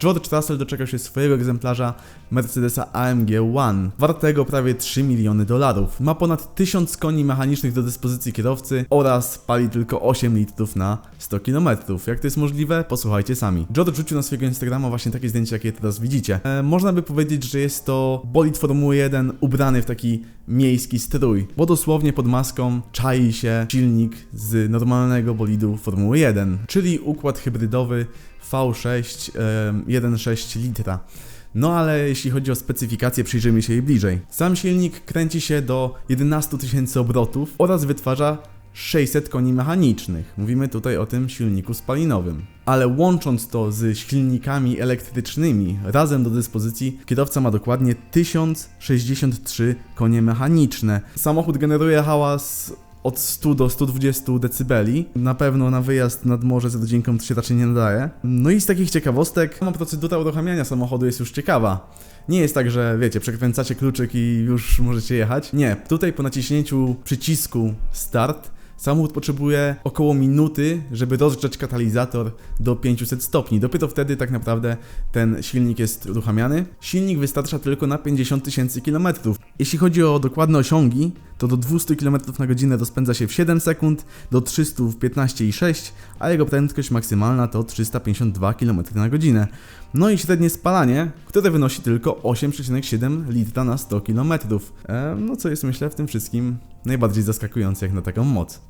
George Russell doczekał się swojego egzemplarza Mercedesa AMG One, wartego prawie 3 miliony dolarów. Ma ponad 1000 koni mechanicznych do dyspozycji kierowcy oraz pali tylko 8 litrów na 100 km. Jak to jest możliwe? Posłuchajcie sami. George rzucił na swojego Instagrama właśnie takie zdjęcie, jakie teraz widzicie. E, można by powiedzieć, że jest to bolid Formuły 1 ubrany w taki miejski strój, bo dosłownie pod maską czai się silnik z normalnego bolidu Formuły 1, czyli układ hybrydowy V6 em, 1,6 litra. No ale jeśli chodzi o specyfikację, przyjrzyjmy się jej bliżej. Sam silnik kręci się do 11 tysięcy obrotów oraz wytwarza 600 koni mechanicznych. Mówimy tutaj o tym silniku spalinowym. Ale łącząc to z silnikami elektrycznymi razem do dyspozycji, kierowca ma dokładnie 1063 konie mechaniczne. Samochód generuje hałas od 100 do 120 decybeli. Na pewno na wyjazd nad morze z rodzinką to się raczej nie nadaje. No i z takich ciekawostek, sama procedura uruchamiania samochodu jest już ciekawa. Nie jest tak, że wiecie, przekręcacie kluczyk i już możecie jechać. Nie, tutaj po naciśnięciu przycisku start Samochód potrzebuje około minuty, żeby rozgrzać katalizator do 500 stopni. Dopiero wtedy tak naprawdę ten silnik jest uruchamiany. Silnik wystarcza tylko na 50 tysięcy kilometrów. Jeśli chodzi o dokładne osiągi, to do 200 km na godzinę rozpędza się w 7 sekund, do 300 w 15,6, a jego prędkość maksymalna to 352 km na godzinę. No i średnie spalanie, które wynosi tylko 8,7 litra na 100 km. E, no co jest myślę w tym wszystkim najbardziej zaskakujące jak na taką moc.